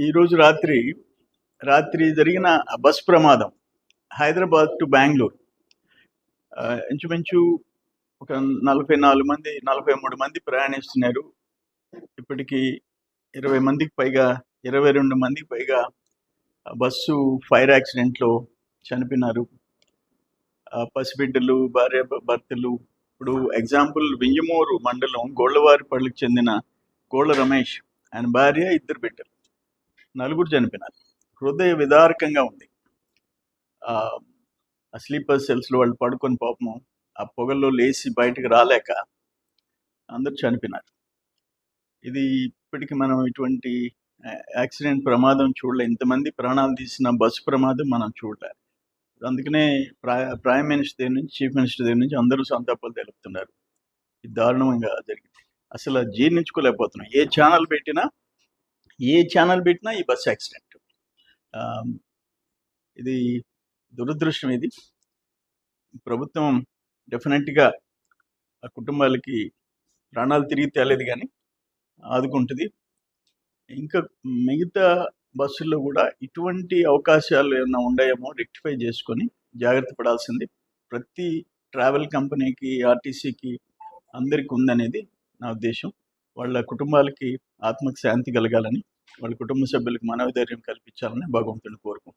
ఈరోజు రాత్రి రాత్రి జరిగిన బస్ ప్రమాదం హైదరాబాద్ టు బెంగళూరు. ఇంచుమించు ఒక నలభై నాలుగు మంది నలభై మూడు మంది ప్రయాణిస్తున్నారు. ఇప్పటికీ ఇరవై మందికి పైగా ఇరవై రెండు మందికి పైగా బస్సు ఫైర్ యాక్సిడెంట్లో చనిపోయినారు. పసిబిడ్డలు భార్య భర్తలు. ఇప్పుడు ఎగ్జాంపుల్ వింజమూరు మండలం గోళ్ళవారిపల్లికి చెందిన గోళ్ళ రమేష్. ఆయన భార్య ఇద్దరు బిడ్డలు. నలుగురు చనిపోయినారు. హృదయ విదారకంగా ఉంది. ఆ స్లీపర్ సెల్స్లో వాళ్ళు పడుకొని పాపం ఆ పొగల్లో లేచి బయటకు రాలేక అందరూ చనిపోయినారు. ఇది ఇప్పటికి మనం ఇటువంటి యాక్సిడెంట్ ప్రమాదం చూడలే. ఇంతమంది ప్రాణాలు తీసిన బస్సు ప్రమాదం మనం చూడలే. అందుకనే ప్రా- ప్రైమ్ మినిస్టర్ దగ్గర నుంచి చీఫ్ మినిస్టర్ దగ్గర నుంచి అందరూ సంతాపాలు తెలుపుతున్నారు. ఇది దారుణంగా జరిగింది. అసలు జీర్ణించుకోలేకపోతున్నాం. ఏ ఛానల్ పెట్టినా ఏ ఛానల్ పెట్టినా ఈ బస్సు యాక్సిడెంట్ ఇది దురదృష్టం ఇది. ప్రభుత్వం డెఫినెట్గా ఆ కుటుంబాలకి ప్రాణాలు తిరిగి తేలేదు కానీ ఆదుకుంటుంది. ఇంకా మిగతా బస్సుల్లో కూడా ఇటువంటి అవకాశాలు ఏమైనా ఉన్నాయేమో రెక్టిఫై చేసుకొని జాగ్రత్త పడాల్సింది. ప్రతి ట్రావెల్ కంపెనీకి ఆర్టీసీకి అందరికీ ఉందనేది నా ఉద్దేశం. వాళ్ళ కుటుంబాలకి ఆత్మకు శాంతి కలగాలని వాళ్ళ కుటుంబ సభ్యులకు మనోధైర్యం కల్పించాలని భగవంతుని కోరుకుంటున్నాను.